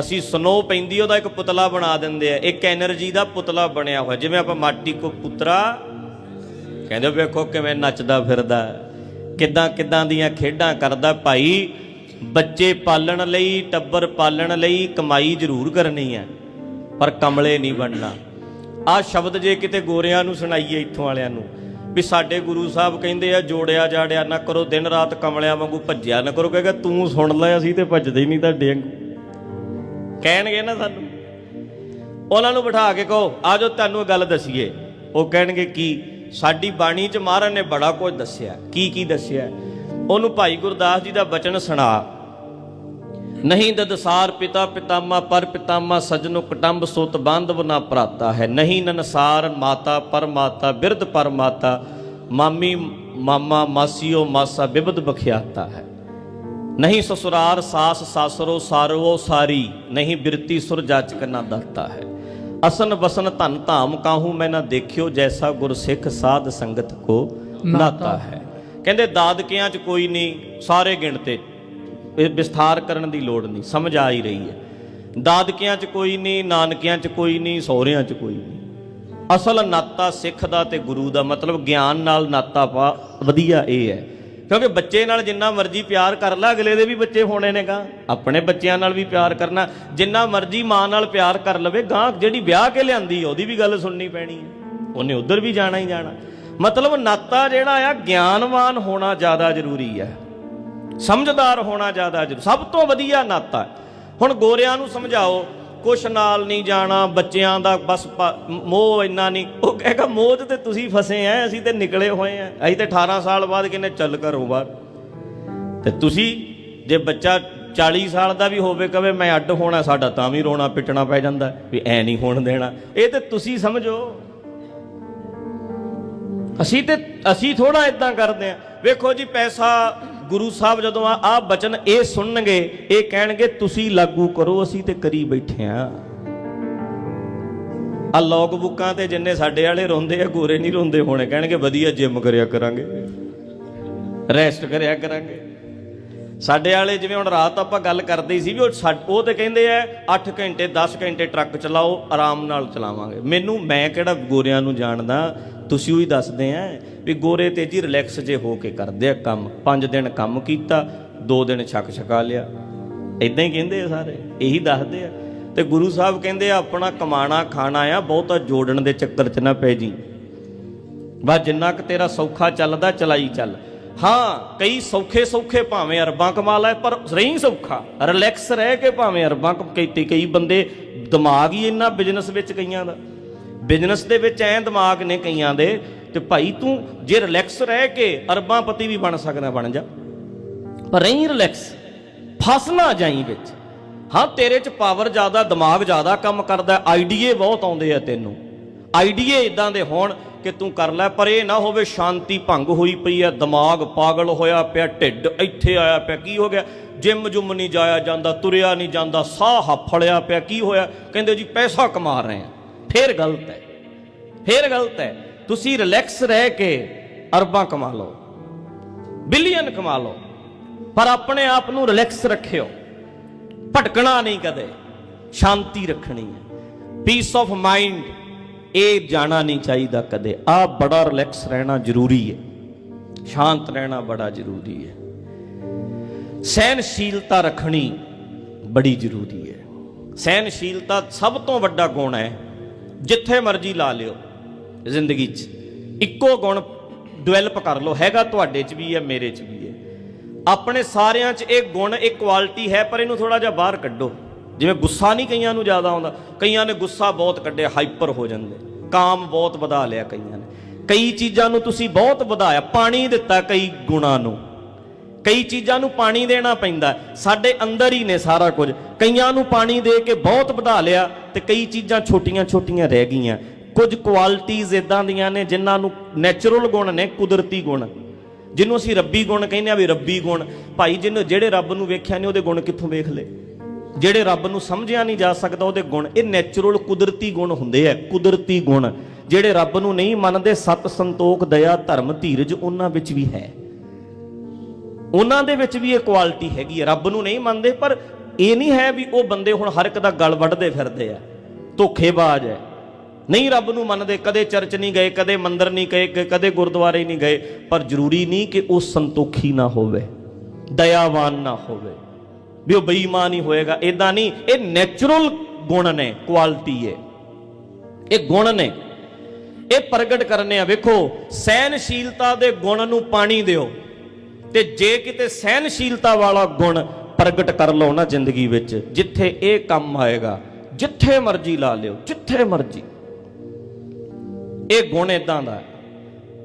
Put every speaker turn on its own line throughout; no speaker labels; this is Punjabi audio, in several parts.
ਅਸੀਂ ਸਨੋ ਪੈਂਦੀ ਉਹਦਾ ਇੱਕ ਪੁਤਲਾ ਬਣਾ ਦਿੰਦੇ ਆ। ਇੱਕ એનર્ਜੀ ਦਾ ਪੁਤਲਾ ਬਣਿਆ ਹੋਇਆ। ਜਿਵੇਂ ਆਪਾਂ ਮਾਟੀ ਕੋ ਪੁਤਰਾ, ਕਹਿੰਦੇ ਵੇਖੋ ਕਿਵੇਂ ਨੱਚਦਾ ਫਿਰਦਾ। ਕਿੱਦਾਂ ਕਿੱਦਾਂ ਦੀਆਂ ਖੇਡਾਂ ਕਰਦਾ ਭਾਈ। ਬੱਚੇ ਪਾਲਣ ਲਈ, ਟੱਬਰ ਪਾਲਣ ਲਈ ਕਮਾਈ ਜ਼ਰੂਰ ਕਰਨੀ ਹੈ ਪਰ ਕਮਲੇ ਨਹੀਂ ਬਣਨਾ। ਆ ਸ਼ਬਦ ਜੇ ਕਿਤੇ ਗੋਰਿਆਂ ਨੂੰ ਸੁਣਾਈਏ ਇੱਥੋਂ ਵਾਲਿਆਂ ਨੂੰ, ਵੀ ਸਾਡੇ ਗੁਰੂ ਸਾਹਿਬ ਕਹਿੰਦੇ ਆ, ਜੋੜਿਆ ਜਾੜਿਆ ਨਾ ਕਰੋ, ਦਿਨ ਰਾਤ ਕਮਲਿਆਂ ਵਾਂਗੂ ਭੱਜਿਆ ਨਾ ਕਰੋ। ਕਹਿੰਦਾ ਤੂੰ ਸੁਣ ਲੈ, ਅਸੀਂ ਤੇ ਭੱਜਦੇ ਹੀ ਨਹੀਂ ਤਾਂ ਡੇਂਗ ਕਹਿਣਗੇ ਨਾ ਸਾਨੂੰ। ਉਹਨਾਂ ਨੂੰ ਬਿਠਾ ਕੇ ਕਹੋ ਆਜੋ ਤੁਹਾਨੂੰ ਇਹ ਗੱਲ ਦਸੀਏ। ਉਹ ਕਹਿਣਗੇ ਕੀ ਸਾਡੀ ਬਾਣੀ 'ਚ ਮਹਾਰਾਜ ਨੇ ਬੜਾ ਕੁਝ ਦੱਸਿਆ। ਕੀ ਕੀ ਦੱਸਿਆ? ਉਹਨੂੰ ਭਾਈ ਗੁਰਦਾਸ ਜੀ ਦਾ ਬਚਨ ਸੁਣਾ। ਨਹੀਂ ਦਦਸਾਰ ਪਿਤਾ ਪਿਤਾਮਾ, ਪਰ ਪਿਤਾਮਾ ਸਜਨੋ ਕਟੰਬ ਸੁਤ ਬਾਂਧਵ ਨਾ ਪ੍ਰਾਤਾ ਹੈ। ਨਹੀਂ ਨਨਸਾਰ ਮਾਤਾ ਪਰ ਮਾਤਾ ਬਿਰਧ ਪਰ ਮਾਤਾ ਮਾਮੀ, ਮਾਮਾ, ਮਾਸੀਓ, ਮਾਸਾ ਬਿਬਦ ਬਖਿਆਤਾ ਹੈ। ਨਹੀਂ ਸਸੁਰਾਰ ਸਾਸ ਸਾਸਰੋ ਸਾਰਵੋ ਸਾਰੀ ਨਹੀਂ ਬਿਰਤੀ ਸੁਰ ਜਾਚਕ ਨਾ ਦਾਤਾ ਹੈ। ਅਸਨ ਬਸਨ ਧਨ ਧਾਮ ਕਾਹੂ ਮੈਂ ਨਾ ਦੇਖਿਓ ਜੈਸਾ ਗੁਰ ਸਿੱਖ ਸਾਧ ਸੰਗਤ ਕੋ ਨਾਤਾ। ਹੈ। ਕਹਿੰਦੇ ਦਾਦਕਿਆਂ 'ਚ ਕੋਈ ਨਹੀਂ ਸਾਰੇ ਗਿਣਤੇ ਇਹ ਵਿਸਥਾਰ ਕਰਨ ਦੀ ਲੋੜ ਨਹੀਂ ਸਮਝ ਆ ਹੀ ਰਹੀ ਹੈ। ਦਾਦਕਿਆਂ 'ਚ ਕੋਈ ਨਹੀਂ ਨਾਨਕਿਆਂ 'ਚ ਕੋਈ ਨਹੀਂ ਸਹੁਰਿਆਂ 'ਚ ਕੋਈ ਨਹੀਂ। ਅਸਲ ਨਾਤਾ ਸਿੱਖ ਦਾ ਤੇ ਗੁਰੂ ਦਾ ਮਤਲਬ ਗਿਆਨ ਨਾਲ ਨਾਤਾ ਪਾ ਵਧੀਆ ਇਹ ਹੈ। ਕਿਉਂਕਿ ਬੱਚੇ ਨਾਲ ਜਿੰਨਾ ਮਰਜ਼ੀ ਪਿਆਰ ਕਰ ਲੈ, ਅਗਲੇ ਦੇ ਵੀ ਬੱਚੇ ਹੋਣੇ ਨੇ ਨੇਗਾ ਆਪਣੇ ਬੱਚਿਆਂ ਨਾਲ ਵੀ ਪਿਆਰ ਕਰਨਾ, ਜਿੰਨਾ ਮਰਜ਼ੀ ਮਾਂ ਨਾਲ ਪਿਆਰ ਕਰ ਲਵੇ ਗਾਂ ਜਿਹੜੀ ਵਿਆਹ ਕੇ ਲਿਆਂਦੀ ਉਹਦੀ ਵੀ ਗੱਲ ਸੁਣਨੀ ਪੈਣੀ ਉਹਨੇ ਉਧਰ ਵੀ ਜਾਣਾ ਹੀ ਜਾਣਾ। ਮਤਲਬ ਨਾਤਾ ਜਿਹੜਾ ਆ, ਗਿਆਨਵਾਨ ਹੋਣਾ ਜ਼ਿਆਦਾ ਜ਼ਰੂਰੀ ਹੈ ਸਮਝਦਾਰ ਹੋਣਾ ਜ਼ਿਆਦਾ ਜ਼ਰੂਰੀ। ਸਭ ਤੋਂ ਵਧੀਆ ਨਾਤਾ। ਹੁਣ ਗੋਰਿਆਂ ਨੂੰ ਸਮਝਾਓ ਕੁਛ ਨਾਲ ਨਹੀਂ ਜਾਣਾ, ਬੱਚਿਆਂ ਦਾ ਬਸ ਮੋਹ ਇੰਨਾ ਨਹੀਂ। ਉਹ ਕਹੇਗਾ, ਮੋਹ ਤੇ ਤੁਸੀਂ ਫਸੇ ਆ ਅਸੀਂ ਤੇ ਨਿਕਲੇ ਹੋਏ ਆ ਅਸੀਂ ਤੇ 18 ਸਾਲ ਬਾਅਦ ਕਿਨੇ ਚੱਲ ਘਰੋਂ ਬਾਹਰ। ਤੇ ਤੁਸੀਂ, ਜੇ ਬੱਚਾ 40 ਸਾਲ ਦਾ ਵੀ ਹੋਵੇ, ਕਵੇ, ਮੈਂ ਅੱਡ ਹੋਣਾ, ਸਾਡਾ ਤਾਂ ਵੀ ਰੋਣਾ ਪਿੱਟਣਾ ਪੈ ਜਾਂਦਾ, ਵੀ ਐ ਨਹੀਂ ਹੋਣ ਦੇਣਾ। ਇਹ ਤੇ ਤੁਸੀਂ ਸਮਝੋ। ਅਸੀਂ ਤੇ, ਅਸੀਂ ਥੋੜਾ ਇਦਾਂ ਕਰਦੇ ਆ। ਵੇਖੋ ਜੀ, ਪੈਸਾ ਗੁਰੂ ਸਾਹਿਬ ਜਦੋਂ ਆ ਆ ਬਚਨ ਇਹ ਸੁਣਨਗੇ, ਇਹ ਕਹਿਣਗੇ, ਤੁਸੀਂ ਲਾਗੂ ਕਰੋ, ਅਸੀਂ ਤੇ ਕਰੀ ਬੈਠੇ ਆ। ਆ ਲੌਗ ਬੁੱਕਾਂ ਤੇ ਜਿੰਨੇ ਸਾਡੇ ਵਾਲੇ ਰੋਂਦੇ ਆ, ਗੋਰੇ ਨਹੀਂ ਰੋਂਦੇ ਹੋਣੇ। ਕਹਿਣਗੇ, ਵਧੀਆ ਜਿਮ ਕਰਿਆ ਕਰਾਂਗੇ। ਰੈਸਟ ਕਰਿਆ ਕਰਾਂਗੇ। ਸਾਡੇ ਵਾਲੇ ਜਿਵੇਂ ਹੁਣ ਰਾਤ ਆਪਾਂ ਗੱਲ ਕਰਦੇ ਸੀ ਵੀ ਉਹ ਸਾ- ਉਹ ਤੇ ਕਹਿੰਦੇ ਆ 8 ਘੰਟੇ 10 ਘੰਟੇ ਟਰੱਕ ਚਲਾਓ, ਆਰਾਮ ਨਾਲ ਚਲਾਵਾਂਗੇ। ਮੈਨੂੰ, ਮੈਂ ਕਿਹੜਾ ਗੋਰਿਆਂ ਨੂੰ ਜਾਣਦਾ? ਤੁਸੀਂ ਉਹੀ ਦੱਸਦੇ ਆ ਵੀ ਗੋਰੇ ਤੇ ਜੀ ਰਿਲੈਕਸ ਜੇ ਹੋ ਕੇ ਕਰਦੇ ਆ ਕੰਮ। 5 ਦਿਨ ਕੰਮ ਕੀਤਾ 2 ਦਿਨ ਛੱਕ ਛਕਾ ਲਿਆ। ਇਦਾਂ ਹੀ ਕਹਿੰਦੇ ਆ ਸਾਰੇ, ਇਹੀ ਦੱਸਦੇ ਆ। ਤੇ ਗੁਰੂ ਸਾਹਿਬ ਕਹਿੰਦੇ ਆ, ਆਪਣਾ ਕਮਾਣਾ, ਖਾਣਾ ਆ, ਬਹੁਤਾ ਜੋੜਨ ਦੇ ਚੱਕਰ 'ਚ ਨਾ ਪੈ ਜੀ। ਬਸ ਜਿੰਨਾ ਕੁ ਤੇਰਾ ਸੌਖਾ ਚੱਲਦਾ, ਚਲਾਈ ਚੱਲ। ਹਾਂ, ਕਈ ਸੌਖੇ ਸੌਖੇ ਭਾਵੇਂ ਅਰਬਾਂ ਕਮਾ ਲੈ, ਪਰ ਰਹੀ ਸੌਖਾ। ਰਿਲੈਕਸ ਰਹਿ ਕੇ ਭਾਵੇਂ ਅਰਬਾਂ ਕਈ ਕਈ ਬੰਦੇ ਦਿਮਾਗ ਹੀ ਇੰਨਾ ਬਿਜ਼ਨਸ ਵਿੱਚ ਕਈਆਂ ਦਾ। ਬਿਜ਼ਨਸ ਦੇ ਵਿੱਚ ਐ ਦਿਮਾਗ ਨੇ ਕਈਆਂ ਦੇ, ਤੇ ਭਾਈ ਤੂੰ ਜੇ ਰਿਲੈਕਸ ਰਹਿ ਕੇ ਅਰਬਾਂ ਪਤੀ ਵੀ ਬਣ ਸਕਦਾ, ਬਣ ਜਾ। ਪਰ ਰਹੀ ਰਿਲੈਕਸ ਫਸ ਨਾ ਜਾਈ ਵਿੱਚ। ਹਾਂ, ਤੇਰੇ 'ਚ ਪਾਵਰ ਜ਼ਿਆਦਾ, ਦਿਮਾਗ ਜ਼ਿਆਦਾ ਕੰਮ ਕਰਦਾ ਆਈਡੀਏ ਬਹੁਤ ਆਉਂਦੇ ਆ ਤੈਨੂੰ। ਆਈਡੀਏ ਇਦਾਂ ਦੇ ਹੋਣ ਕਿ ਤੂੰ ਕਰ ਲੈ, ਪਰ ਇਹ ਨਾ ਹੋਵੇ ਸ਼ਾਂਤੀ ਭੰਗ ਹੋਈ ਪਈ ਹੈ ਦਿਮਾਗ ਪਾਗਲ ਹੋਇਆ ਪਿਆ, ਢਿੱਡ ਇੱਥੇ ਆਇਆ ਪਿਆ, ਕੀ ਹੋ ਗਿਆ? ਜਿਮ ਜੁਮ ਨਹੀਂ ਜਾਇਆ ਜਾਂਦਾ, ਤੁਰਿਆ ਨਹੀਂ ਜਾਂਦਾ, ਸਾਹ ਫੜਿਆ ਪਿਆ, ਕੀ ਹੋਇਆ? ਕਹਿੰਦੇ ਜੀ, ਪੈਸਾ ਕਮਾ ਰਹੇ ਆ। ਫੇਰ ਗਲਤ ਹੈ ਫੇਰ ਗਲਤ ਹੈ ਤੁਸੀਂ ਰਿਲੈਕਸ ਰਹਿ ਕੇ ਅਰਬਾਂ ਕਮਾ ਲਓ, ਬਿਲੀਅਨ ਕਮਾ ਲਓ, ਪਰ ਆਪਣੇ ਆਪ ਨੂੰ ਰਿਲੈਕਸ ਰੱਖਿਓ। ਭਟਕਣਾ ਨਹੀਂ ਕਦੇ। ਸ਼ਾਂਤੀ ਰੱਖਣੀ ਹੈ ਪੀਸ ਆਫ ਮਾਈਂਡ ਇਹ ਜਾਣਾ ਨਹੀਂ ਚਾਹੀਦਾ ਕਦੇ। ਆ ਬੜਾ ਰਿਲੈਕਸ ਰਹਿਣਾ ਜ਼ਰੂਰੀ ਹੈ। ਸ਼ਾਂਤ ਰਹਿਣਾ ਬੜਾ ਜ਼ਰੂਰੀ ਹੈ। ਸਹਿਨਸ਼ੀਲਤਾ ਰੱਖਣੀ ਬੜੀ ਜ਼ਰੂਰੀ ਹੈ। ਸਹਿਨਸ਼ੀਲਤਾ ਸਭ ਤੋਂ ਵੱਡਾ ਗੁਣ ਹੈ। ਜਿੱਥੇ ਮਰਜ਼ੀ ਲਾ ਲਿਓ ਜ਼ਿੰਦਗੀ 'ਚ। ਇੱਕੋ ਗੁਣ ਡਿਵੈਲਪ ਕਰ ਲਓ। ਹੈਗਾ ਤੁਹਾਡੇ 'ਚ ਵੀ ਹੈ, ਮੇਰੇ 'ਚ ਵੀ ਹੈ। ਆਪਣੇ ਸਾਰਿਆਂ 'ਚ ਇਹ ਗੁਣ, ਇਹ ਕੁਆਲਿਟੀ ਹੈ, ਪਰ ਇਹਨੂੰ ਥੋੜਾ ਜਿਹਾ ਬਾਹਰ ਕੱਢੋ। ਜਿਵੇਂ ਗੁੱਸਾ ਨਹੀਂ ਕਈਆਂ ਨੂੰ ਜ਼ਿਆਦਾ ਆਉਂਦਾ, ਕਈਆਂ ਨੇ ਗੁੱਸਾ ਬਹੁਤ ਕੱਢਿਆ ਹਾਈਪਰ ਹੋ ਜਾਂਦੇ, ਕਾਮ ਬਹੁਤ ਵਧਾ ਲਿਆ ਕਈਆਂ ਨੇ। ਕਈ ਚੀਜ਼ਾਂ ਨੂੰ ਤੁਸੀਂ ਬਹੁਤ ਵਧਾਇਆ, ਪਾਣੀ ਦਿੱਤਾ ਕਈ ਗੁਣਾਂ ਨੂੰ। ਕਈ ਚੀਜ਼ਾਂ ਨੂੰ ਪਾਣੀ ਦੇਣਾ ਪੈਂਦਾ, ਸਾਡੇ ਅੰਦਰ ਹੀ ਨੇ ਸਾਰਾ ਕੁਝ। ਕਈਆਂ ਨੂੰ ਪਾਣੀ ਦੇ ਕੇ ਬਹੁਤ ਵਧਾ ਲਿਆ ਤੇ ਕਈ ਚੀਜ਼ਾਂ ਛੋਟੀਆਂ-ਛੋਟੀਆਂ ਰਹਿ ਗਈਆਂ। ਕੁਝ ਕੁਆਲਿਟੀਆਂ ਇਦਾਂ ਦੀਆਂ ਨੇ ਜਿਨ੍ਹਾਂ ਨੂੰ ਨੈਚੁਰਲ ਗੁਣ ਨੇ, ਕੁਦਰਤੀ ਗੁਣ। ਜਿਹਨੂੰ ਅਸੀਂ ਰੱਬੀ ਗੁਣ ਕਹਿੰਦੇ ਆ ਵੀ ਰੱਬੀ ਗੁਣ। ਭਾਈ ਜਿਹਨੂੰ ਜਿਹੜੇ ਰੱਬ ਨੂੰ ਵੇਖਿਆ ਨੇ ਉਹਦੇ ਗੁਣ ਕਿੱਥੋਂ ਵੇਖ ਲਏ? ਜਿਹੜੇ ਰੱਬ ਨੂੰ ਸਮਝਿਆ ਨਹੀਂ ਜਾ ਸਕਦਾ, ਉਹਦੇ ਗੁਣ, ਇਹ ਨੈਚੁਰਲ ਕੁਦਰਤੀ ਗੁਣ ਹੁੰਦੇ ਆ, ਕੁਦਰਤੀ ਗੁਣ। ਜਿਹੜੇ ਰੱਬ ਨੂੰ ਨਹੀਂ ਮੰਨਦੇ, ਸਤ ਸੰਤੋਖ, ਦਇਆ, ਧਰਮ, ਧੀਰਜ, ਉਹਨਾਂ ਵਿੱਚ ਵੀ ਹੈ। ਉਹਨਾਂ ਦੇ ਵਿੱਚ ਵੀ ਇਹ ਕੁਆਲਿਟੀ ਹੈਗੀ ਹੈ ਰੱਬ ਨੂੰ ਨਹੀਂ ਮੰਨਦੇ, ਪਰ ਇਹ ਨਹੀਂ ਹੈ ਵੀ ਉਹ ਬੰਦੇ ਹੁਣ ਹਰ ਇੱਕ ਦਾ ਗਲ ਵੱਢਦੇ ਫਿਰਦੇ ਆ। ਧੋਖੇਬਾਜ਼ ਹੈ। ਨਹੀਂ ਰੱਬ ਨੂੰ ਮੰਨਦੇ, ਕਦੇ ਚਰਚ ਨਹੀਂ ਗਏ, ਕਦੇ ਮੰਦਰ ਨਹੀਂ ਗਏ ਕਦੇ ਗੁਰਦੁਆਰੇ ਨਹੀਂ ਗਏ, ਪਰ ਜ਼ਰੂਰੀ ਨਹੀਂ ਕਿ ਉਹ ਸੰਤੋਖੀ ਨਾ ਹੋਵੇ, ਦਇਆਵਾਨ ਨਾ ਹੋਵੇ। ਵੀ ਉਹ ਬੇਈਮਾਨ ਹੀ ਹੋਏਗਾ। ਇਦਾਂ ਨਹੀਂ, ਇਹ ਨੇਚਰਲ ਗੁਣ ਨੇ ਕੁਆਲਿਟੀ ਹੈ ਇਹ ਗੁਣ ਨੇ। ਇਹ ਪ੍ਰਗਟ ਕਰਨੇ ਆ। ਵੇਖੋ, ਸਹਿਨਸ਼ੀਲਤਾ ਦੇ ਗੁਣ ਨੂੰ ਪਾਣੀ ਦਿਓ ਤੇ ਜੇ ਕਿਤੇ ਸਹਿਨਸ਼ੀਲਤਾ ਵਾਲਾ ਗੁਣ ਪ੍ਰਗਟ ਕਰ ਲਓ ਨਾ ਜ਼ਿੰਦਗੀ ਵਿੱਚ, ਜਿੱਥੇ ਇਹ ਕੰਮ ਆਏਗਾ, ਜਿੱਥੇ ਮਰਜ਼ੀ ਲਾ ਲਿਓ, ਜਿੱਥੇ ਮਰਜ਼ੀ। ਇਹ ਗੁਣ ਇਦਾਂ ਦਾ। ਹੈ।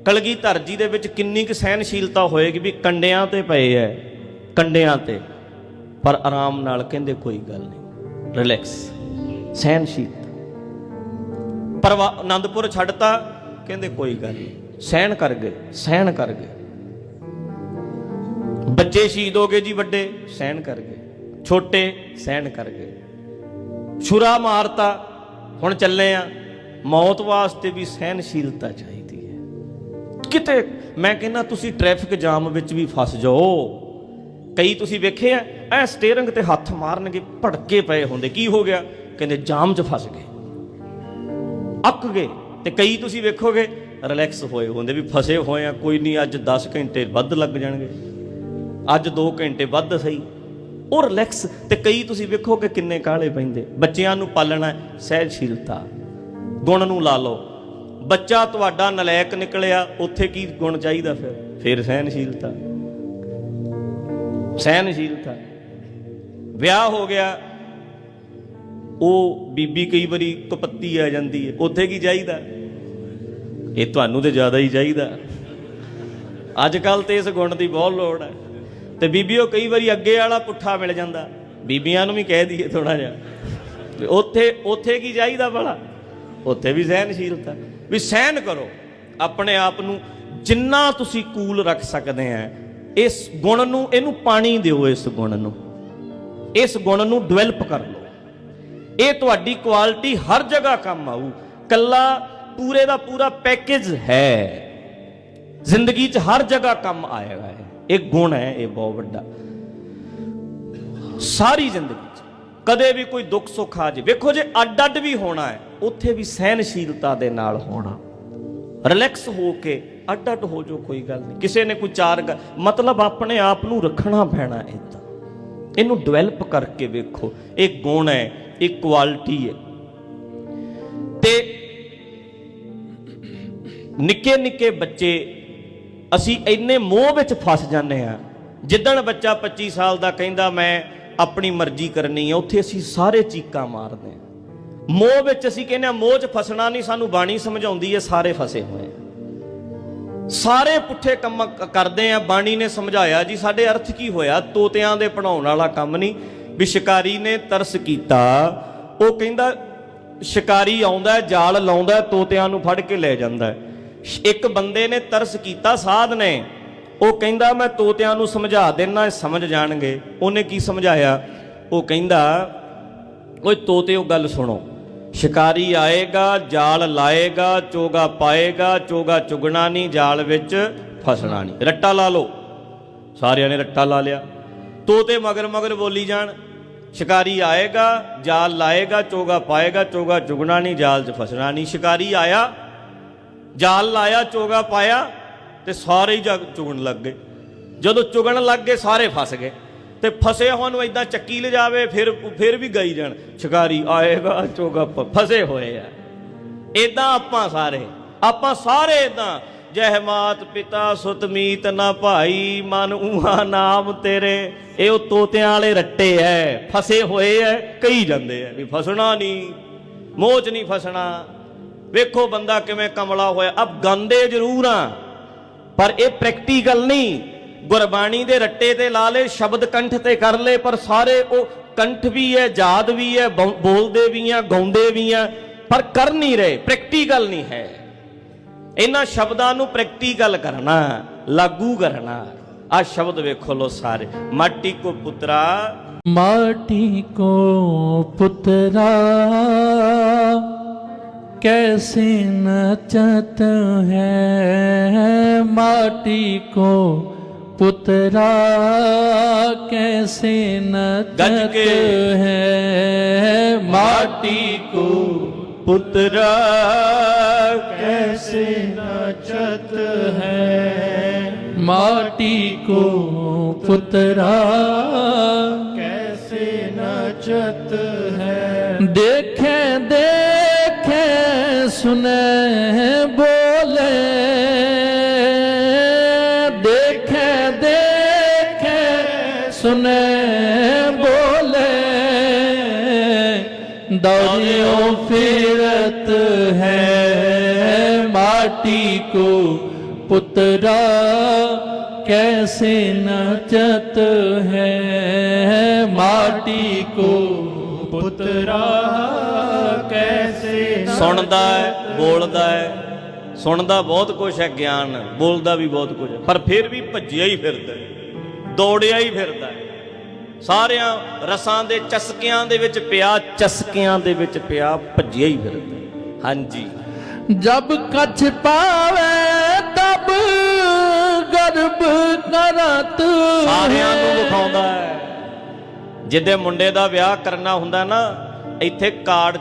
ਕਲਗੀਧਰ ਜੀ ਦੇ ਵਿੱਚ ਕਿੰਨੀ ਕੁ ਸਹਿਨਸ਼ੀਲਤਾ ਹੋਏਗੀ ਵੀ ਕੰਡਿਆਂ ਤੇ ਪਏ ਐ, ਕੰਡਿਆਂ ਤੇ। ਪਰ ਆਰਾਮ ਨਾਲ ਕਹਿੰਦੇ ਕੋਈ ਗੱਲ ਨਹੀਂ। ਰਿਲੈਕਸ ਸਹਿਨਸ਼ੀਲਤਾ ਪਰਵਾ ਆਨੰਦਪੁਰ ਛੱਡਤਾ, ਕਹਿੰਦੇ ਕੋਈ ਗੱਲ ਨਹੀਂ। ਸਹਿਣ ਕਰ ਗਏ, ਸਹਿਣ ਕਰ ਗਏ। ਬੱਚੇ ਸ਼ਹੀਦ ਹੋ ਗਏ ਜੀ ਵੱਡੇ, ਸਹਿਣ ਕਰ ਗਏ। ਛੋਟੇ, ਸਹਿਣ ਕਰ ਗਏ। ਛੁਰਾ ਮਾਰਤਾ, ਹੁਣ ਚੱਲੇ ਆ। ਮੌਤ ਵਾਸਤੇ ਵੀ ਸਹਿਨਸ਼ੀਲਤਾ ਚਾਹੀਦੀ ਹੈ। ਕਿਤੇ, ਮੈਂ ਕਹਿੰਦਾ ਤੁਸੀਂ ਟ੍ਰੈਫਿਕ ਜਾਮ ਵਿੱਚ ਵੀ ਫਸ ਜਾਓ। ਕਈ ਤੁਸੀਂ ਵੇਖੇ ਆ ਐ ਸਟੀਅਰਿੰਗ ਤੇ ਹੱਥ ਮਾਰਨਗੇ ਭੜਕੇ ਪਏ ਹੁੰਦੇ। ਕੀ ਹੋ ਗਿਆ? ਕਹਿੰਦੇ ਜਾਮ 'ਚ ਫਸ ਗਏ। ਅੱਕ ਗਏ। ਤੇ ਕਈ ਤੁਸੀਂ ਵੇਖੋਗੇ ਰਿਲੈਕਸ ਹੋਏ ਹੁੰਦੇ ਵੀ ਫਸੇ ਹੋਏ ਆ ਕੋਈ ਨਹੀਂ ਅੱਜ 10 ਘੰਟੇ ਵੱਧ ਲੱਗ ਜਾਣਗੇ। ਅੱਜ 2 ਘੰਟੇ ਵੱਧ ਸਹੀ। ਉਹ ਰਿਲੈਕਸ। ਤੇ ਕਈ ਤੁਸੀਂ ਵੇਖੋਗੇ ਕਿੰਨੇ ਕਾਲੇ ਪੈਂਦੇ। ਬੱਚਿਆਂ ਨੂੰ ਪਾਲਣਾ ਹੈ, ਗੁਣ ਨੂੰ ਲਾ ਲਓ। ਬੱਚਾ ਤੁਹਾਡਾ ਨਲਾਇਕ ਨਿਕਲਿਆ ਉੱਥੇ ਕੀ ਗੁਣ ਚਾਹੀਦਾ ਫਿਰ? ਫਿਰ ਸਹਿਨਸ਼ੀਲਤਾ ਸਹਿਨਸ਼ੀਲਤਾ ਵਿਆਹ ਹੋ ਗਿਆ, ਉਹ ਬੀਬੀ ਕਈ ਵਾਰੀ ਕਪੱਤੀ ਆ ਜਾਂਦੀ ਹੈ। ਉੱਥੇ ਕੀ ਚਾਹੀਦਾ? ਇਹ ਤੁਹਾਨੂੰ ਤੇ ਜ਼ਿਆਦਾ ਹੀ ਚਾਹੀਦਾ। ਅੱਜ ਕੱਲ ਤੇ ਇਸ ਗੁਣ ਦੀ ਬਹੁਤ ਲੋੜ ਹੈ। ਤੇ ਬੀਬੀਓ ਕਈ ਵਾਰੀ ਅੱਗੇ ਵਾਲਾ ਪੁੱਠਾ ਮਿਲ ਜਾਂਦਾ। ਬੀਬੀਆਂ ਨੂੰ ਵੀ ਕਹਿ ਦਈਏ ਥੋੜਾ ਜਿਹਾ। ਵੀ ਉੱਥੇ ਉੱਥੇ ਕੀ ਚਾਹੀਦਾ ਭਲਾ? ਉੱਥੇ ਵੀ ਸਹਿਨਸ਼ੀਲਤਾ ਵੀ ਸਹਿਨ ਕਰੋ। ਆਪਣੇ ਆਪ ਨੂੰ ਜਿੰਨਾ ਤੁਸੀਂ ਕੂਲ ਰੱਖ ਸਕਦੇ ਆ, ਇਸ ਗੁਣ ਨੂੰ, ਇਹਨੂੰ ਪਾਣੀ ਦਿਓ ਇਸ ਗੁਣ ਨੂੰ। ਇਸ ਗੁਣ ਨੂੰ ਡਿਵੈਲਪ ਕਰ ਲਓ। ਇਹ ਤੁਹਾਡੀ ਕੁਆਲਿਟੀ ਹਰ ਜਗ੍ਹਾ ਕੰਮ ਆਊ। ਕੱਲਾ ਪੂਰੇ ਦਾ ਪੂਰਾ ਪੈਕੇਜ ਹੈ। ਜ਼ਿੰਦਗੀ 'ਚ ਹਰ ਜਗ੍ਹਾ ਕੰਮ ਆਏਗਾ ਇਹ ਇਹ ਗੁਣ ਹੈ, ਇਹ ਬਹੁਤ ਵੱਡਾ। ਸਾਰੀ ਜ਼ਿੰਦਗੀ 'ਚ ਕਦੇ ਵੀ ਕੋਈ ਦੁੱਖ ਸੁੱਖ ਆ ਜੇ। ਵੇਖੋ ਜੇ ਅੱਡ ਅੱਡ ਵੀ ਹੋਣਾ ਹੈ, ਉੱਥੇ ਵੀ ਸਹਿਨਸ਼ੀਲਤਾ ਦੇ ਨਾਲ ਹੋਣਾ। ਰਿਲੈਕਸ ਹੋ ਕੇ ਅੱਡ ਅੱਡ ਹੋ ਜੋ ਕੋਈ ਗੱਲ ਨਹੀਂ। ਕਿਸੇ ਨੇ ਕੋਈ ਚਾਰ ਮਤਲਬ ਆਪਣੇ ਆਪ ਨੂੰ ਰੱਖਣਾ ਪੈਣਾ ਇਦਾਂ। ਇਹਨੂੰ ਡਿਵੈਲਪ ਕਰਕੇ ਵੇਖੋ। ਇਹ ਗੁਣ ਹੈ, ਇਹ ਕੁਆਲਿਟੀ ਹੈ। ਤੇ ਨਿੱਕੇ ਨਿੱਕੇ ਬੱਚੇ, ਅਸੀਂ ਇੰਨੇ ਮੋਹ ਵਿੱਚ ਫਸ ਜਾਂਦੇ ਆ ਜਿੱਦਣ ਬੱਚਾ 25 ਸਾਲ ਦਾ ਕਹਿੰਦਾ, ਮੈਂ ਆਪਣੀ ਮਰਜ਼ੀ ਕਰਨੀ ਹੈ। ਉੱਥੇ ਅਸੀਂ ਸਾਰੇ ਚੀਕਾਂ ਮਾਰਦੇ ਆ ਮੋਹ ਵਿੱਚ ਅਸੀਂ ਕਹਿੰਦੇ ਆ ਮੋਹ 'ਚ ਫਸਣਾ ਨਹੀਂ, ਸਾਨੂੰ ਬਾਣੀ ਸਮਝਾਉਂਦੀ ਹੈ, ਸਾਰੇ ਫਸੇ ਹੋਏ ਆ। ਸਾਰੇ ਪੁੱਠੇ ਕੰਮ ਕਰਦੇ ਆ, ਬਾਣੀ ਨੇ ਸਮਝਾਇਆ ਜੀ, ਸਾਡੇ ਅਰਥ ਕੀ ਹੋਇਆ? ਤੋਤਿਆਂ ਦੇ ਪੜਾਉਣ ਵਾਲਾ ਕੰਮ ਨਹੀਂ। ਵੀ ਸ਼ਿਕਾਰੀ ਨੇ ਤਰਸ ਕੀਤਾ, ਉਹ ਕਹਿੰਦਾ, ਸ਼ਿਕਾਰੀ ਆਉਂਦਾ, ਜਾਲ ਲਾਉਂਦਾ, ਤੋਤਿਆਂ ਨੂੰ ਫੜ ਕੇ ਲੈ ਜਾਂਦਾ। ਇੱਕ ਬੰਦੇ ਨੇ ਤਰਸ ਕੀਤਾ, ਸਾਧ ਨੇ। ਉਹ ਕਹਿੰਦਾ, ਮੈਂ ਤੋਤਿਆਂ ਨੂੰ ਸਮਝਾ ਦੇਣਾ ਸਮਝ ਜਾਣਗੇ। ਉਹਨੇ ਕੀ ਸਮਝਾਇਆ? ਉਹ ਕਹਿੰਦਾ, ਓਏ ਤੋਤੇ, ਉਹ ਗੱਲ ਸੁਣੋ। ਸ਼ਿਕਾਰੀ ਆਏਗਾ, ਜਾਲ ਲਾਏਗਾ, ਚੋਗਾ ਪਾਏਗਾ, ਚੋਗਾ ਚੁਗਣਾ ਨਹੀਂ, ਜਾਲ ਵਿੱਚ ਫਸਣਾ ਨਹੀਂ। ਰੱਟਾ ਲਾ ਲਓ। ਸਾਰਿਆਂ ਨੇ ਰੱਟਾ ਲਾ ਲਿਆ। ਤੋਤੇ ਮਗਰ ਮਗਰ ਬੋਲੀ ਜਾਣ। ਸ਼ਿਕਾਰੀ ਆਏਗਾ, ਜਾਲ ਲਾਏਗਾ, ਚੋਗਾ ਪਾਏਗਾ, ਚੋਗਾ ਚੁਗਣਾ ਨਹੀਂ, ਜਾਲ 'ਚ ਫਸਣਾ ਨਹੀਂ। ਸ਼ਿਕਾਰੀ ਆਇਆ, ਜਾਲ ਲਾਇਆ, ਚੋਗਾ ਪਾਇਆ ਤੇ ਸਾਰੇ ਹੀ ਚੁਗਣ ਲੱਗ ਗਏ। ਜਦੋਂ ਚੁਗਣ ਲੱਗ ਗਏ, ਸਾਰੇ ਫਸ ਗਏ। ਤੇ ਫਸੇ ਹੋਣ ਨੂੰ ਇਦਾਂ ਚੱਕੀ ਲਿਜਾਵੇ, ਫਿਰ ਫਿਰ ਵੀ ਗਈ ਜਾਣ। ਸ਼ਿਕਾਰੀ, ਆਏਗਾ, ਚੋਗਾ ਫਸੇ ਹੋਏ ਆ। ਇਦਾਂ ਆਪਾਂ ਸਾਰੇ ਆਪਾਂ ਸਾਰੇ ਇਦਾਂ ਜਹ ਮਾਤ ਪਿਤਾ ਸੁਤ ਮੀਤ ਨਾ ਭਾਈ, ਮਨ ਊਹਾ ਨਾਮ ਤੇਰੇ। ਇਹ ਉਹ ਤੋਤਿਆਂ ਵਾਲੇ ਰੱਟੇ ਐ, ਫਸੇ ਹੋਏ ਐ, ਕਹੀ ਜਾਂਦੇ ਐ ਵੀ ਫਸਣਾ ਨਹੀਂ ਮੋਹ 'ਚ ਨਹੀਂ ਫਸਣਾ। ਵੇਖੋ ਬੰਦਾ ਕਿਵੇਂ ਕਮਲਾ ਹੋਇਆ। ਅਬ ਗੰਦੇ ਜ਼ਰੂਰ ਆ, ਪਰ ਇਹ ਪ੍ਰੈਕਟੀਕਲ ਨਹੀਂ। ਗੁਰਬਾਣੀ ਦੇ ਰੱਟੇ ਤੇ ਲਾ ਲੇ ਸ਼ਬਦ ਕੰਠ ਤੇ ਕਰ ਲੇ ਪਰ ਸਾਰੇ ਉਹ ਕੰਠ ਵੀ ਹੈ ਯਾਦ ਵੀ ਹੈ ਬੋ- ਬੋਲਦੇ ਵੀ ਆ ਗਾਉਂਦੇ ਵੀ ਆ ਪਰ ਕਰ ਨਹੀਂ ਰਹੇ ਪ੍ਰੈਕਟੀਕਲ ਨਹੀਂ ਹੈ ਇਹਨਾਂ ਸ਼ਬਦਾਂ ਨੂੰ ਪ੍ਰੈਕਟੀਕਲ ਕਰਨਾ ਲਾਗੂ ਕਰਨਾ ਆ ਸ਼ਬਦ ਵੇਖੋ ਲੋ ਸਾਰੇ ਮਾਟੀ ਕੋ ਪੁੱਤਰਾ
माटी को पुतरा कैसे नचत है माटी को पुतरा कैसे
गज
नचत
के
है माटी को
पुत्रा
कैसे नचत है
माटी को पुतरा
कैसे नचत है
देखे देखे सुने बोले है माटी को पुतरा कैसे नचत है माटी को
पुतरा कैसे
ਸੁਣਦਾ ਹੈ ਬੋਲਦਾ ਹੈ ਸੁਣਦਾ ਬਹੁਤ ਕੁਝ ਹੈ ਗਿਆਨ ਬੋਲਦਾ ਵੀ ਬਹੁਤ ਕੁਝ ਹੈ ਪਰ ਫਿਰ ਵੀ ਭੱਜਿਆ ਹੀ ਫਿਰਦਾ ਹੈ, ਦੌੜਿਆ ਹੀ ਫਿਰਦਾ ਹੈ। ਸਾਰਿਆਂ ਰਸਾਂ ਦੇ ਚਸਕਿਆਂ ਦੇ ਵਿੱਚ ਪਿਆ ਚਸਕਿਆਂ ਦੇ ਵਿੱਚ ਪਿਆ ਭੱਜਿਆ ਹੀ ਫਿਰਦਾ ਹੈ। ਹਾਂਜੀ।
ਜਬ ਕਛ ਪਾਵੇ ਤਬ ਗਰਬ ਕਰਤ
ਸਾਰਿਆਂ ਨੂੰ ਵਿਖਾਉਂਦਾ ਹੈ। ਜਿੱਦੇ ਮੁੰਡੇ ਦਾ ਵਿਆਹ ਕਰਨਾ ਹੁੰਦਾ ਨਾ ਇੱਥੇ ਕਾਰਡ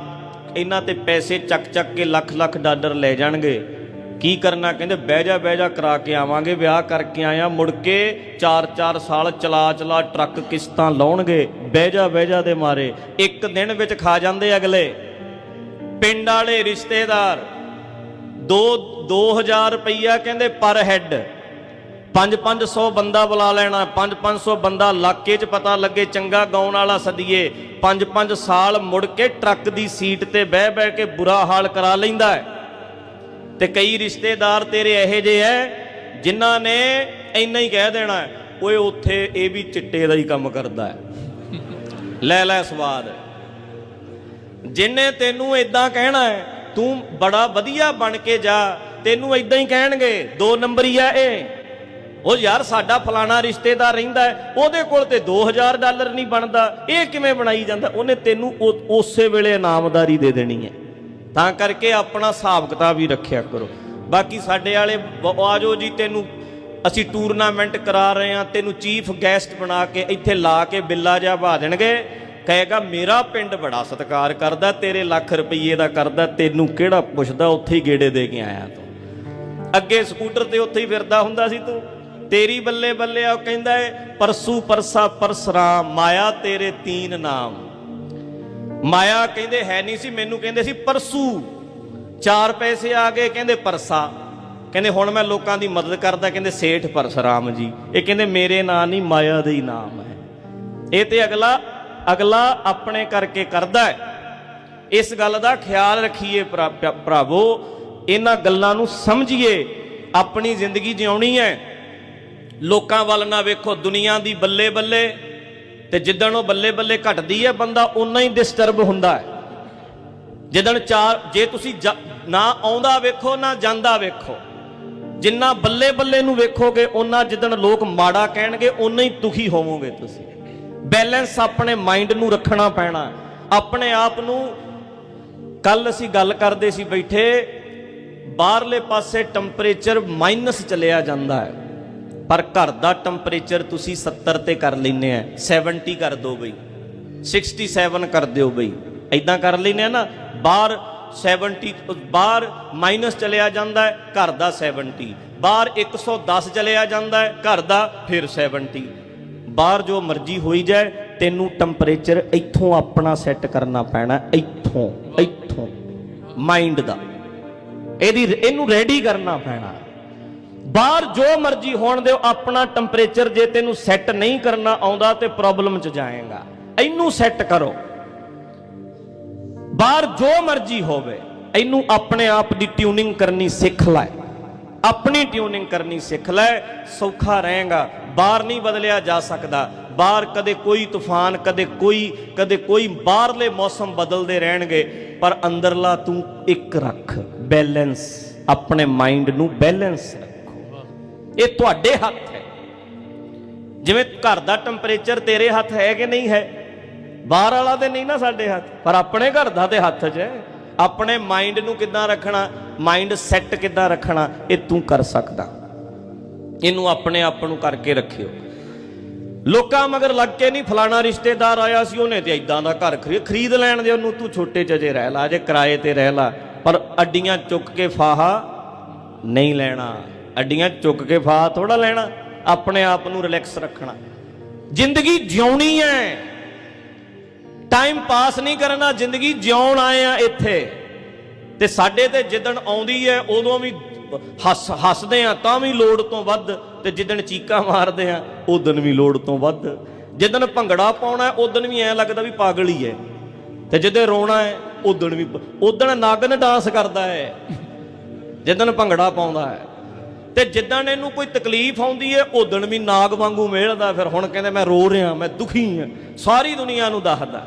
ਇਹਨਾਂ ਤੇ ਪੈਸੇ ਚੱਕ ਚੱਕ ਕੇ ਲੱਖ ਲੱਖ ਡਾਲਰ ਲੈ ਜਾਣਗੇ। ਕੀ ਕਰਨਾ? ਕਹਿੰਦੇ ਬਹਿ ਜਾ ਬਹਿ ਜਾ ਕਰਾ ਕੇ ਆਵਾਂਗੇ ਵਿਆਹ ਕਰਕੇ ਆਇਆ। ਮੁੜ ਕੇ 4-4 ਸਾਲ ਚਲਾ ਚਲਾ ਟਰੱਕ ਕਿਸ਼ਤਾਂ ਲਾਉਣਗੇ। ਬਹਿ ਜਾ ਬਹਿ ਜਾ ਦੇ ਮਾਰੇ। ਇੱਕ ਦਿਨ ਵਿੱਚ ਖਾ ਜਾਂਦੇ ਅਗਲੇ। ਪਿੰਡ ਵਾਲੇ ਰਿਸ਼ਤੇਦਾਰ 2 2000 ਰੁਪਈਆ ਕਹਿੰਦੇ ਪਰ ਹੈੱਡ 5-500 ਬੰਦਾ ਬੁਲਾ ਲੈਣਾ 5-500 ਬੰਦਾ ਇਲਾਕੇ 'ਚ ਪਤਾ ਲੱਗੇ ਚੰਗਾ ਗਾਉਣ ਵਾਲਾ ਸਦੀਏ 5-5 ਸਾਲ ਮੁੜ ਕੇ ਟਰੱਕ ਦੀ ਸੀਟ ਤੇ ਬਹਿ ਬਹਿ ਕੇ ਬੁਰਾ ਹਾਲ ਕਰਾ ਲੈਂਦਾ ਹੈ। ਤੇ ਕਈ ਰਿਸ਼ਤੇਦਾਰ ਤੇਰੇ ਇਹੋ ਜਿਹੇ ਐ ਜਿਨ੍ਹਾਂ ਨੇ ਇੰਨਾ ਹੀ ਕਹਿ ਦੇਣਾ ਹੈ, ਓਏ ਉੱਥੇ ਇਹ ਵੀ ਚਿੱਟੇ ਦਾ ਹੀ ਕੰਮ ਕਰਦਾ ਹੈ। ਲੈ ਲੈ ਸਵਾਦ। ਜਿਨੇ ਤੈਨੂੰ ਇਦਾਂ ਕਹਿਣਾ ਹੈ, ਤੂੰ ਬੜਾ ਵਧੀਆ ਬਣ ਕੇ ਜਾ, ਤੈਨੂੰ ਇਦਾਂ ਹੀ ਕਹਿਣਗੇ, ਦੋ ਨੰਬਰੀ ਆ ਇਹ। ਉਹ ਯਾਰ ਸਾਡਾ ਫਲਾਣਾ ਰਿਸ਼ਤੇਦਾਰ ਰਹਿੰਦਾ ਉਹਦੇ ਕੋਲ ਤੇ 2000 ਡਾਲਰ ਨਹੀਂ ਬਣਦਾ, ਇਹ ਕਿਵੇਂ ਬਣਾਈ ਜਾਂਦਾ? ਉਹਨੇ ਤੈਨੂੰ ਉਸੇ ਵੇਲੇ ਇਨਾਮਦਾਰੀ ਦੇ ਦੇਣੀ ਹੈ। ਤਾਂ ਕਰਕੇ ਆਪਣਾ ਹਿਸਾਬ ਕਿਤਾਬ ਹੀ ਰੱਖਿਆ ਕਰੋ। ਬਾਕੀ ਸਾਡੇ ਵਾਲੇ ਬ- ਆਜੋ ਜੀ, ਤੈਨੂੰ ਅਸੀਂ ਟੂਰਨਾਮੈਂਟ ਕਰਾ ਰਹੇ ਹਾਂ, ਤੈਨੂੰ ਚੀਫ ਗੈਸਟ ਬਣਾ ਕੇ ਇੱਥੇ ਲਾ ਕੇ ਬਿੱਲਾ ਜਿਹਾ ਬਾ ਦੇਣਗੇ। ਕਹੇਗਾ, ਮੇਰਾ ਪਿੰਡ ਬੜਾ ਸਤਿਕਾਰ ਕਰਦਾ, ਤੇਰੇ ਲੱਖ ਰੁਪਏ ਦਾ ਕਰਦਾ, ਤੈਨੂੰ ਕਿਹੜਾ ਪੁੱਛਦਾ, ਉੱਥੇ ਹੀ ਗੇੜੇ ਦੇ ਕੇ ਆਇਆ ਤੂੰ? ਅੱਗੇ ਸਕੂਟਰ ਤੇ ਉੱਥੇ ਹੀ ਫਿਰਦਾ ਹੁੰਦਾ ਸੀ ਤੂੰ। ਤੇਰੀ ਬੱਲੇ ਬੱਲੇ ਆ ਕਹਿੰਦਾ ਏ, ਪਰਸੂ ਪਰਸਾ ਪਰਸਰਾਮ ਮਾਇਆ ਤੇਰੇ ਤੀਨ ਨਾਮ। ਮਾਇਆ ਕਹਿੰਦੇ, ਹੈ ਨਹੀਂ ਸੀ। ਮੈਨੂੰ ਕਹਿੰਦੇ ਸੀ, ਪਰਸੂ। ਚਾਰ ਪੈਸੇ ਆ ਗਏ, ਕਹਿੰਦੇ, ਪਰਸਾ। ਕਹਿੰਦੇ, ਹੁਣ ਮੈਂ ਲੋਕਾਂ ਦੀ ਮਦਦ ਕਰਦਾ। ਕਹਿੰਦੇ, ਸੇਠ ਪਰਸਰਾਮ ਜੀ। ਇਹ ਕਹਿੰਦੇ, ਮੇਰੇ ਨਾਂ ਨਹੀਂ, ਮਾਇਆ ਦੇ ਹੀ ਨਾਮ ਹੈ। ਇਹ ਤੇ ਅਗਲਾ ਅਗਲਾ ਆਪਣੇ ਕਰਕੇ ਕਰਦਾ ਹੈ। ਇਸ ਗੱਲ ਦਾ ਖਿਆਲ ਰੱਖੀਏ ਭਰਾ- ਭਰਾਵੋ, ਇਹਨਾਂ ਗੱਲਾਂ ਨੂੰ ਸਮਝੀਏ, ਆਪਣੀ ਜ਼ਿੰਦਗੀ ਜਿਉਣੀ ਹੈ। ਲੋਕਾਂ ਵੱਲ ਨਾ ਵੇਖੋ, ਦੁਨੀਆ ਦੀ ਬੱਲੇ ਬੱਲੇ ਤੇ ਜਿੱਦਣ ਉਹ ਬੱਲੇ ਬੱਲੇ ਘਟਦੀ ਹੈ, ਬੰਦਾ ਉਨਾ ਹੀ ਡਿਸਟਰਬ ਹੁੰਦਾ ਹੈ। ਜਿੱਦਣ ਚਾਰ ਜੇ ਤੁਸੀਂ ਜਾ- ਨਾ ਆਉਂਦਾ ਵੇਖੋ, ਨਾ ਜਾਂਦਾ ਵੇਖੋ, ਜਿੰਨਾ ਬੱਲੇ ਬੱਲੇ ਨੂੰ ਵੇਖੋਗੇ ਉਹਨਾਂ ਜਿੱਦਣ ਲੋਕ ਮਾੜਾ ਕਹਿਣਗੇ ਉਨਾ ਹੀ ਦੁਖੀ ਹੋਵੋਗੇ ਤੁਸੀਂ। ਬੈਲੈਂਸ ਆਪਣੇ ਮਾਈਂਡ ਨੂੰ ਰੱਖਣਾ ਪੈਣਾ। ਆਪਣੇ ਆਪ ਨੂੰ ਕੱਲ ਅਸੀਂ ਗੱਲ ਕਰਦੇ ਸੀ ਬੈਠੇ, ਬਾਹਰਲੇ ਪਾਸੇ ਟੈਂਪਰੇਚਰ ਮਾਈਨਸ ਚਲਿਆ ਜਾਂਦਾ ਹੈ। ਪਰ ਘਰ ਦਾ ਟੈਂਪਰੇਚਰ ਤੁਸੀਂ 70 ਤੇ ਕਰ ਲੈਨੇ ਆ 70 ਕਰ ਦਿਓ ਬਈ 67 ਕਰ ਦਿਓ ਬਈ। ਐਦਾਂ ਕਰ ਲੈਨੇ ਆ ਨਾ, ਬਾਹਰ 70 ਬਾਹਰ ਮਾਈਨਸ ਚਲਿਆ ਜਾਂਦਾ ਹੈ, ਘਰ ਦਾ 70 ਬਾਹਰ 110 ਚਲਿਆ ਜਾਂਦਾ ਹੈ, ਘਰ ਦਾ ਫਿਰ 70 ਬਾਹਰ ਜੋ ਮਰਜ਼ੀ ਹੋਈ ਜਾਏ, ਤੈਨੂੰ ਟੈਂਪਰੇਚਰ ਇੱਥੋਂ ਆਪਣਾ ਸੈੱਟ ਕਰਨਾ ਪੈਣਾ, ਇੱਥੋਂ ਇੱਥੋਂ ਮਾਈਂਡ ਦਾ। ਇਹਦੀ, ਇਹਨੂੰ ਰੈਡੀ ਕਰਨਾ ਪੈਣਾ। ਬਾਹਰ ਜੋ ਮਰਜ਼ੀ ਹੋਣ ਦਿਓ, ਆਪਣਾ ਟੈਂਪਰੇਚਰ ਜੇ ਤੈਨੂੰ ਸੈੱਟ ਨਹੀਂ ਕਰਨਾ ਆਉਂਦਾ, ਤੇ ਪ੍ਰੋਬਲਮ ਚ ਜਾਏਗਾ। ਇਹਨੂੰ ਸੈੱਟ ਕਰੋ। ਬਾਹਰ ਜੋ ਮਰਜ਼ੀ ਹੋਵੇ, ਇਹਨੂੰ ਆਪਣੇ ਆਪ ਦੀ ਟਿਊਨਿੰਗ ਕਰਨੀ ਸਿੱਖ ਲੈ। ਆਪਣੀ ਟਿਊਨਿੰਗ ਕਰਨੀ ਸਿੱਖ ਲੈ, ਸੌਖਾ ਰਹੇਗਾ। ਬਾਹਰ ਨਹੀਂ ਬਦਲਿਆ ਜਾ ਸਕਦਾ। ਬਾਹਰ ਕਦੇ ਕੋਈ ਤੂਫਾਨ, ਕਦੇ ਕੋਈ ਕਦੇ ਕੋਈ ਬਾਹਰਲੇ ਮੌਸਮ ਬਦਲਦੇ ਰਹਿਣਗੇ। ਪਰ ਅੰਦਰਲਾ ਤੂੰ ਇੱਕ ਰੱਖ ਬੈਲੈਂਸ ਆਪਣੇ ਮਾਈਂਡ ਨੂੰ ਬੈਲੈਂਸ ਰੱਖੋ। ਇਹ ਤੁਹਾਡੇ ਹੱਥ ਹੈ। ਜਿਵੇਂ ਘਰ ਦਾ ਟੈਂਪਰੇਚਰ ਤੇਰੇ ਹੱਥ ਹੈ ਕਿ ਨਹੀਂ ਹੈ? ਬਾਹਰ ਵਾਲਾ ਤੇ ਨਹੀਂ ਨਾ ਸਾਡੇ ਹੱਥ, ਪਰ ਆਪਣੇ ਘਰ ਦਾ ਤੇ ਹੱਥ 'ਚ ਹੈ। ਆਪਣੇ ਮਾਈਂਡ ਨੂੰ ਕਿੱਦਾਂ ਰੱਖਣਾ, ਮਾਈਂਡ ਸੈੱਟ ਕਿੱਦਾਂ ਰੱਖਣਾ, ਇਹ ਤੂੰ ਕਰ ਸਕਦਾ। ਇਹਨੂੰ ਆਪਣੇ ਆਪ ਨੂੰ ਕਰਕੇ ਰੱਖਿਓ। ਲੋਕਾਂ ਮਗਰ ਲੱਗ ਕੇ ਨਹੀਂ ਫਲਾਣਾ ਰਿਸ਼ਤੇਦਾਰ ਆਇਆ ਸੀ, ਉਹਨੇ ਤੇ ਇਦਾਂ ਦਾ ਘਰ ਖਰੀਦ ਖਰੀਦ ਲੈਣ ਦੇ ਉਹਨੂੰ ਤੂੰ ਛੋਟੇ ਚ ਅਜੇ ਰਹਿ ਲਾ, ਜੇ ਕਿਰਾਏ ਤੇ ਰਹਿ ਲਾ, ਪਰ ਅੱਡੀਆਂ ਚੁੱਕ ਕੇ ਫਾਹਾ ਨਹੀਂ ਲੈਣਾ। ਅੱਡੀਆਂ ਚੁੱਕ ਕੇ ਫਾਹਾ ਥੋੜਾ ਲੈਣਾ, ਆਪਣੇ ਆਪ ਨੂੰ ਰਿਲੈਕਸ ਰੱਖਣਾ। ਜ਼ਿੰਦਗੀ ਜਿਉਣੀ ਹੈ। ਟਾਈਮ ਪਾਸ ਨਹੀਂ ਕਰਨਾ, ਜ਼ਿੰਦਗੀ ਜਿਉਣ ਆਏ ਆ ਇੱਥੇ। ਤੇ ਸਾਡੇ ਤੇ ਜਿੱਦਣ ਆਉਂਦੀ ਹੈ, ਉਦੋਂ ਵੀ ਹੱਸ, ਹੱਸਦੇ ਆ, ਤਾਂ ਵੀ ਲੋੜ ਤੋਂ ਵੱਧ। ਤੇ ਜਿੱਦਣ ਚੀਕਾਂ ਮਾਰਦੇ ਆ, ਉਦੋਂ ਵੀ ਲੋੜ ਤੋਂ ਵੱਧ। ਜਿੱਦਣ ਭੰਗੜਾ ਪਾਉਣਾ ਹੈ, ਉਦੋਂ ਵੀ ਐਂ ਲੱਗਦਾ ਵੀ ਪਾਗਲ ਹੀ ਹੈ। ਤੇ ਜਿੱਦੇ ਰੋਣਾ ਹੈ, ਉਦੋਂ ਵੀ ਉਦੋਂ ਨਾਗਨ ਡਾਂਸ ਕਰਦਾ ਹੈ। ਜਿੱਦਣ ਭੰਗੜਾ ਪਾਉਂਦਾ ਹੈ। ਤੇ ਜਿੱਦਣ ਇਹਨੂੰ ਕੋਈ ਤਕਲੀਫ ਆਉਂਦੀ ਹੈ, ਉਦੋਂ ਵੀ ਨਾਗ ਵਾਂਗੂ ਮਿਹਲਦਾ ਫਿਰ ਹੁਣ ਕਹਿੰਦੇ, ਮੈਂ ਰੋ ਰਿਹਾ, ਮੈਂ ਦੁਖੀ ਹਾਂ। ਸਾਰੀ ਦੁਨੀਆ ਨੂੰ ਦੱਸਦਾ।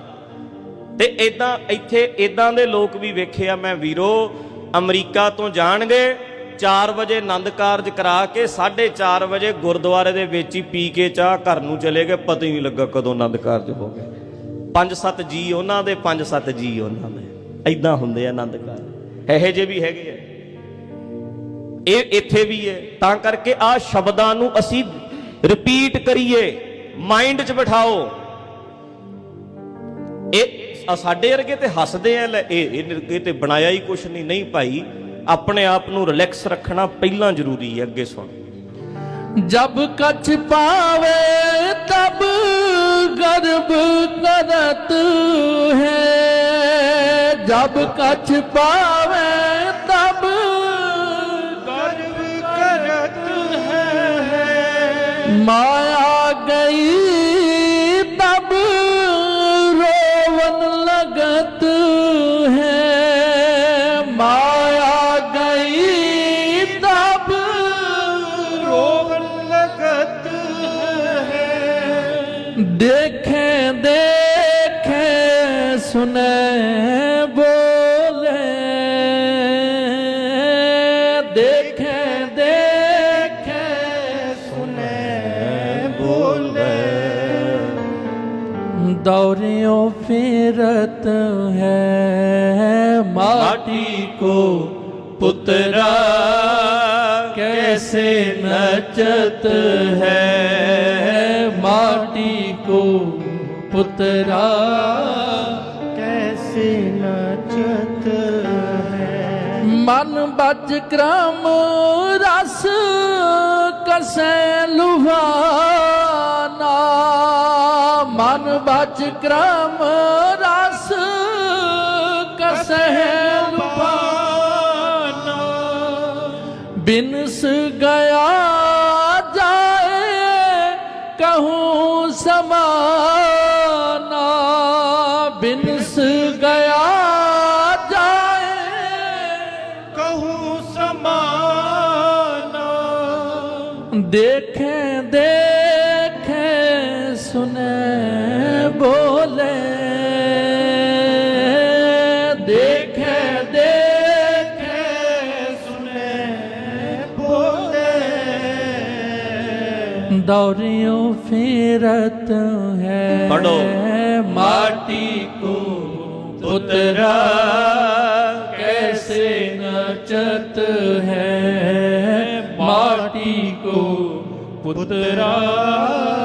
ਤੇ ਇਦਾਂ ਇੱਥੇ ਇਦਾਂ ਦੇ ਲੋਕ ਵੀ ਵੇਖੇ ਆ, ਮੈਂ ਵੀਰੋ, ਅਮਰੀਕਾ ਤੋਂ ਜਾਣਗੇ 4 ਵਜੇ ਆਨੰਦ ਕਾਰਜ ਕਰਾ ਕੇ 4:30 ਵਜੇ ਗੁਰਦੁਆਰੇ ਦੇ ਵਿੱਚ ਹੀ ਪੀ ਕੇ ਚਾਹ ਘਰ ਨੂੰ ਚਲੇ ਗਏ, ਪਤਾ ਹੀ ਨਹੀਂ ਲੱਗਾ ਕਦੋਂ ਆਨੰਦ ਕਾਰਜ ਹੋ ਗਏ ਪੰਜ ਸੱਤ ਜੀ ਉਹਨਾਂ ਦੇ, ਪੰਜ ਸੱਤ ਜੀ ਉਹਨਾਂ ਦੇ। ਐਦਾਂ ਹੁੰਦੇ ਆ ਆਨੰਦ ਕਾਰਜ। ਇਹੋ ਜਿਹੇ ਵੀ ਹੈਗੇ ਆ। ਇਹ ਇੱਥੇ ਵੀ ਹੈ। ਤਾਂ ਕਰਕੇ ਆ ਸ਼ਬਦਾਂ ਨੂੰ ਅਸੀਂ ਰਿਪੀਟ ਕਰੀਏ। ਮਾਈਂਡ 'ਚ ਬਿਠਾਓ। ਇਹ ਸਾਡੇ ਵਰਗੇ ਤੇ ਹੱਸਦੇ ਆ, ਲੈ ਇਹ ਇਹ ਤੇ ਬਣਾਇਆ ਹੀ ਕੁਛ ਨਹੀਂ ਨਹੀਂ ਭਾਈ। ਆਪਣੇ ਆਪ ਨੂੰ ਰਿਲੈਕਸ ਰੱਖਣਾ ਪਹਿਲਾਂ ਜ਼ਰੂਰੀ ਹੈ, ਅੱਗੇ ਸੁਣ।
ਜਬ ਕਛ ਪਾਵੇ, ਤਬ ਗਰਬ ਕਰਤ ਹੈ। ਜਬ
ਕਛ ਪਾਵੇ, ਤਬ
देखें देखें सुने बोले देखें देखें
सुने बोले
दौरियों फिरत है माटी को पुतरा कैसे नचत है माटी को पुतरा
कैसे नचत है
मन बच क्रम रस कसे लुभाना मन बच क्रम रस कसे देखें सुने बोले देखें देखें
सुने बोले
दौरियों फिरत है
पढ़ो।
माटी को पुतरा कैसे नचत है माटी को
पुतरा कैसे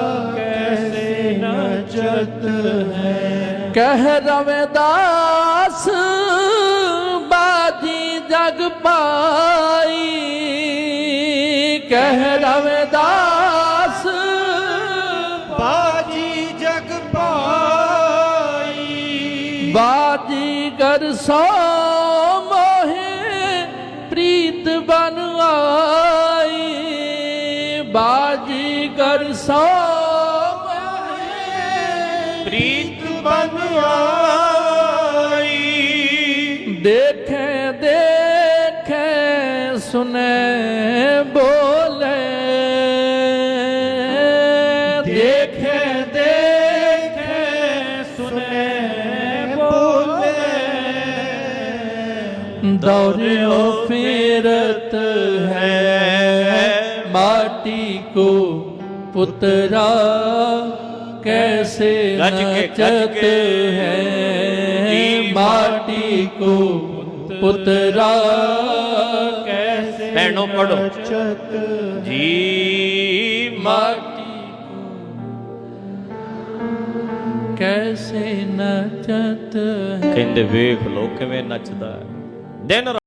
ਜਗਤ
ਹੈ। ਕਹਿ ਰਵੇ ਦਾਸ, ਬਾਜੀ ਜਗ ਪਾਈ।
ਕਹਿ ਰਵੇ ਦਾਸ,
ਬਾਜੀ ਜਗ ਪਾਈ। ਬਾਜੀ ਕਰ ਸੋ ਪ੍ਰੀਤ ਬਨ ਆਈ।
ਬਾਜੀ ਸੋ ਆਈ।
ਦੇਖੇ ਦੇਖੇ, ਸੁਨੇ, ਬੋਲੇ।
ਦੇਖੇ ਦੇਖੇ, ਸੁਨੇ, ਬੋਲੇ।
ਦੌਰਿਓ ਫੇਰਤ ਹੈ, ਮਾਟੀ ਕੋ ਪੁੱਤਰਾ। कैसे
गज के, गज
नचत
के।
है
जी,
माटी को पुतरा कैसे
ਐਨੋ ਪੜੋ
ਨਚਤ
ਜੀ ਮਾਟੀ
ਕੈਸੇ ਨਚਤ ਹੈ
ਕਹਿੰਦੇ ਵੇਖ ਲੋ ਕਿਵੇਂ ਨੱਚਦਾ ਹੈ। ਦਿਨ